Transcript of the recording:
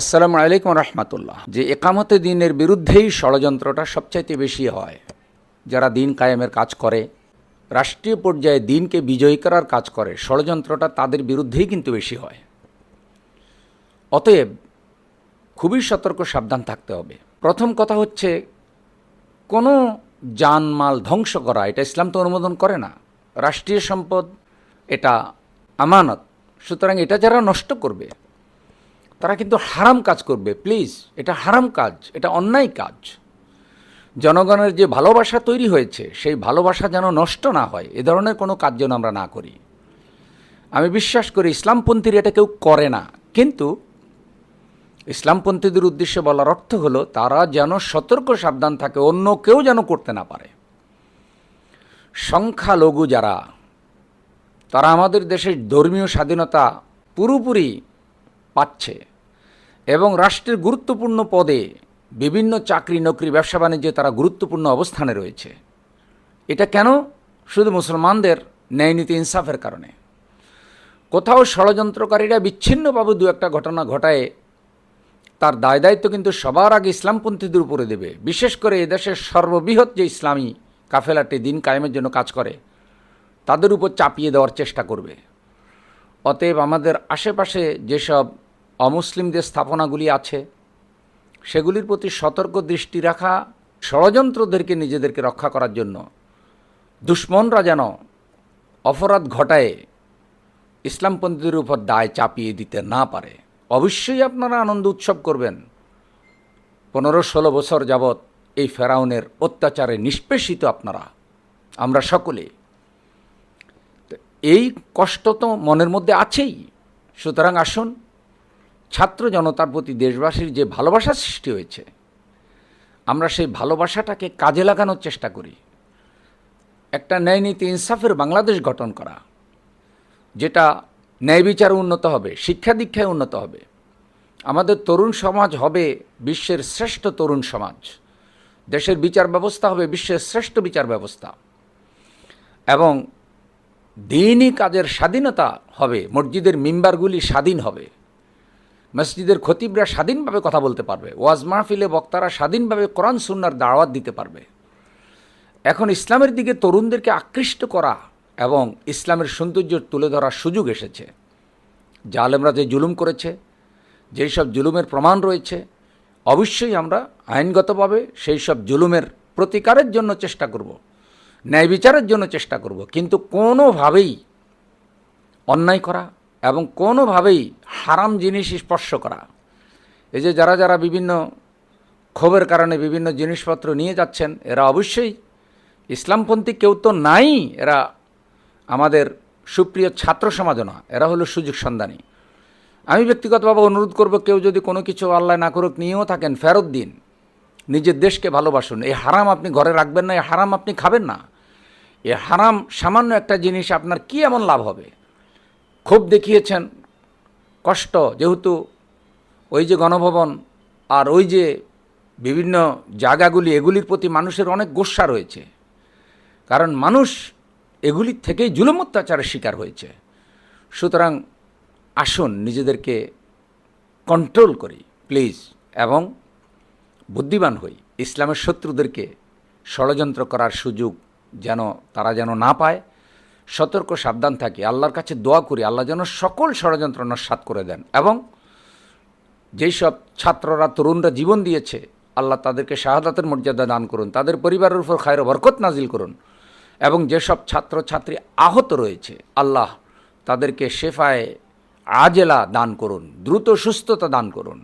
আসসালামু আলাইকুম রহমতুল্লাহ। যে একামতে দিনের বিরুদ্ধেই ষড়যন্ত্রটা সবচাইতে বেশি হয়, যারা দিন কায়েমের কাজ করে, রাষ্ট্রীয় পর্যায়ে দিনকে বিজয়ী করার কাজ করে, ষড়যন্ত্রটা তাদের বিরুদ্ধেই কিন্তু বেশি হয়। অতএব খুবই সতর্ক, সাবধান থাকতে হবে। প্রথম কথা হচ্ছে, কোনো জানমাল ধ্বংস করা, এটা ইসলাম তো অনুমোদন করে না। রাষ্ট্রীয় সম্পদ, এটা আমানত। সুতরাং এটা যারা নষ্ট করবে তারা কিন্তু হারাম কাজ করবে প্লিজ এটা হারাম কাজ, এটা অন্যায় কাজ। জনগণের যে ভালোবাসা তৈরি হয়েছে, সেই ভালোবাসা যেন নষ্ট না হয়, এ ধরনের কোনো কাজ যেন আমরা না করি। আমি বিশ্বাস করি ইসলামপন্থীর এটা কেউ করে না, কিন্তু ইসলামপন্থীদের উদ্দেশ্যে বলার অর্থ হলো, তারা যেন সতর্ক সাবধান থাকে, অন্য কেউ যেন করতে না পারে। সংখ্যালঘু যারা, তারা আমাদের দেশের ধর্মীয় স্বাধীনতা পুরোপুরি পাচ্ছে। এবং রাষ্ট্রের গুরুত্বপূর্ণ পদে বিভিন্ন চাকরি, নকরি, ব্যবসা বাণিজ্যে তারা গুরুত্বপূর্ণ অবস্থানে রয়েছে। এটা কেন? শুধু মুসলমানদের ন্যায়নীতি ইনসাফের কারণে। কোথাও ষড়যন্ত্রকারীরা বিচ্ছিন্নভাবে দু একটা ঘটনা ঘটায়, তার দায় দায়িত্ব কিন্তু সবার আগে ইসলামপন্থীদের উপরে দেবে। বিশেষ করে এদেশের সর্ববৃহৎ যে ইসলামী কাফেলাটি দিন কায়েমের জন্য কাজ করে, তাদের উপর চাপিয়ে দেওয়ার চেষ্টা করবে। অতএব আমাদের আশেপাশে যেসব অমুসলিমদের স্থাপনাগুলি আছে। সেগুলির প্রতি সতর্ক দৃষ্টি রাখা ষড়যন্ত্রদেরকে নিজেদেরকে রক্ষা করার জন্য। দুশ্মনরা যেন অপরাধ ঘটায় ইসলামপন্থীদের উপর দায় চাপিয়ে দিতে না পারে। অবশ্যই আপনারা আনন্দ উৎসব করবেন। পনেরো ষোলো বছর যাবৎ এই ফেরাউনের অত্যাচারে নিষ্পেষিত আপনারা। আমরা সকলে। এই কষ্ট তো মনের মধ্যে আছেই। সুতরাং আসুন ছাত্র জনতার প্রতি দেশবাসীর যে ভালোবাসা সৃষ্টি হয়েছে, আমরা সেই ভালোবাসাটাকে কাজে লাগানোর চেষ্টা করি। একটা ন্যায় নীতি ইনসাফের বাংলাদেশ গঠন করা, যেটা ন্যায় বিচারে উন্নত হবে, শিক্ষা দীক্ষায় উন্নত হবে। আমাদের তরুণ সমাজ হবে বিশ্বের শ্রেষ্ঠ তরুণ সমাজ। দেশের বিচার ব্যবস্থা হবে বিশ্বের শ্রেষ্ঠ বিচার ব্যবস্থা। এবং দিনই কাজের স্বাধীনতা হবে, মসজিদের মিম্বারগুলি স্বাধীন হবে। মসজিদের খতিবরা স্বাধীনভাবে কথা বলতে পারবে। ওয়াজ মাহফিলে বক্তারা স্বাধীনভাবে কোরআন, সুন্নার দাওয়াত দিতে পারবে। এখন ইসলামের দিকে তরুণদেরকে আকৃষ্ট করা এবং ইসলামের সৌন্দর্য তুলে ধরার সুযোগ এসেছে। জালেমরা যে জুলুম করেছে, যেই সব জুলুমের প্রমাণ রয়েছে, অবশ্যই আমরা আইনগতভাবে সেই সব জুলুমের প্রতিকারের জন্য চেষ্টা করব, ন্যায় বিচারের জন্য চেষ্টা করব। কিন্তু কোনোভাবেই অন্যায় করা এবং কোনোভাবেই হারাম জিনিস স্পর্শ করা। এই যে যারা যারা বিভিন্ন ক্ষোভের কারণে বিভিন্ন জিনিসপত্র নিয়ে যাচ্ছেন, এরা অবশ্যই ইসলামপন্থী কেউ তো নাই, এরা আমাদের সুপ্রিয় ছাত্র সমাজও না এরা হলো সুযোগ সন্ধানী। আমি ব্যক্তিগতভাবে অনুরোধ করব, কেউ যদি কোনো কিছু আল্লাহ না করুক, নিয়েও থাকেন, ফেরত দিন। নিজের দেশকে ভালোবাসুন। এই হারাম আপনি ঘরে রাখবেন না, এই হারাম আপনি খাবেন না। এ হারাম সামান্য একটা জিনিস, আপনার কি এমন লাভ হবে? খুব দেখিয়েছেন কষ্ট, যেহেতু ওই যে গণভবন আর ওই যে বিভিন্ন জায়গাগুলি, এগুলির প্রতি মানুষের অনেক গোস্বা রয়েছে। কারণ মানুষ এগুলির থেকেই জুলুম অত্যাচারের শিকার হয়েছে। সুতরাং আসুন নিজেদেরকে কন্ট্রোল করি প্লিজ এবং বুদ্ধিমান হই। ইসলামের শত্রুদেরকে ষড়যন্ত্র করার সুযোগ যেন তারা যেন না পায়। সতর্ক, সাবধান থাকি। আল্লাহর কাছে দোয়া করি, আল্লাহ যেন সকল ষড়যন্ত্র নস্বাত করে দেন এবং যেই সব ছাত্ররা, তরুণরা জীবন দিয়েছে, আল্লাহ তাদেরকে শাহাদাতের মর্যাদা দান করুন, তাদের পরিবারের উপর খায়ের বরকত নাজিল করুন এবং যেসব ছাত্র ছাত্রী আহত রয়েছে, আল্লাহ তাদেরকে শেফায় আজেলা দান করুন, দ্রুত সুস্থতা দান করুন।